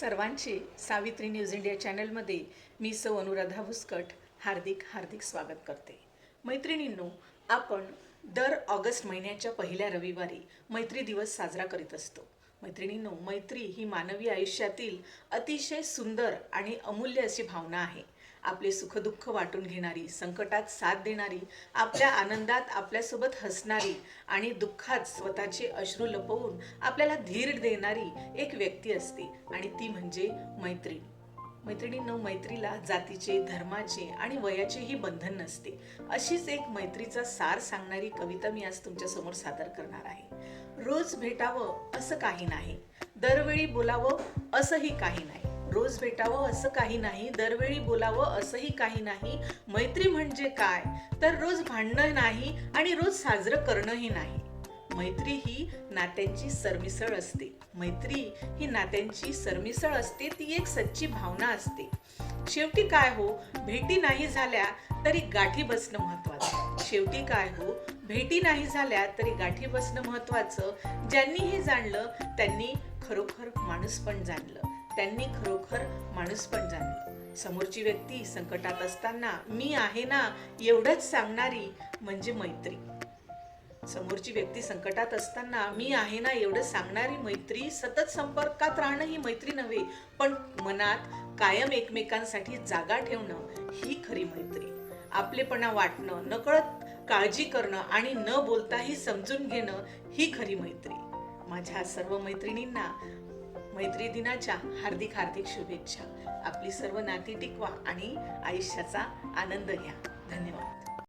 सर्वांचे Savitri news India चॅनलमध्ये मी सौ अनुराधा भुसकट हार्दिक हार्दिक स्वागत करते. मैत्रिणींनो आपण दर ऑगस्ट महिन्याच्या पहिल्या रविवारी मैत्री दिवस साजरा करीत असतो. मैत्रिणींनो मैत्री ही मानवी आयुष्यातील अतिशय सुंदर आणि अमूल्य अशी भावना आहे. आपले सुखदुःख वाटून घेणारी संकटात साथ देणारी आपल्या आनंदात आपल्यासोबत हसणारी आणि दुःखात स्वतःचे अश्रू लपवून आपल्याला धीर देणारी एक व्यक्ती असते आणि ती म्हणजे मैत्रीण. मैत्रिणींनो मैत्रीला जातीचे धर्माचे आणि वयाचेही बंधन नसते. अशीच एक मैत्रीचा सार सांगणारी कविता मी आज तुमच्यासमोर सादर करणार आहे. रोज भेटावं असं काही नाही. दरवेळी बोलावं असंही काही नाही. रोज भेटावं असं काही नाही दरवेळी बोलावं असंही काही नाही मैत्री म्हणजे काय? तर रोज भांडणं नाही आणि रोज साजरं करणंही नाही. मैत्री ही नात्यांची सरमिसळ असते. मैत्री ही नात्यांची सरमिसळ असते ती एक सच्ची भावना असते. शेवटी काय हो? भेटी नाही झाल्या तरी गाठी बसणं महत्वाचं शेवटी काय हो? भेटी नाही झाल्या तरी गाठी बसणं महत्वाचं ज्यांनी हे जाणलं त्यांनी खरोखर माणूस पण जाणलं. त्यांनी खरोखर माणूस पण जाणलं. समोरची व्यक्ती संकटात असताना मी आहे ना? एवढंच सांगणारी म्हणजे मैत्री. समोरची व्यक्ती संकटात असताना मी आहे ना? एवढं सांगणारी मैत्री सतत संपर्कात राहणं ही मैत्री नव्हे पण मनात कायम एकमेकांसाठी जागा ठेवणं ही खरी मैत्री. आपलेपणा वाटणं नकळत काळजी करणं आणि न बोलताही समजून घेणं ही खरी मैत्री. माझ्या सर्व मैत्रिणींना मैत्री दिनाच्या हार्दिक हार्दिक शुभेच्छा. आपली सर्व नाती टिकवा आणि आयुष्याचा आनंद घ्या. धन्यवाद.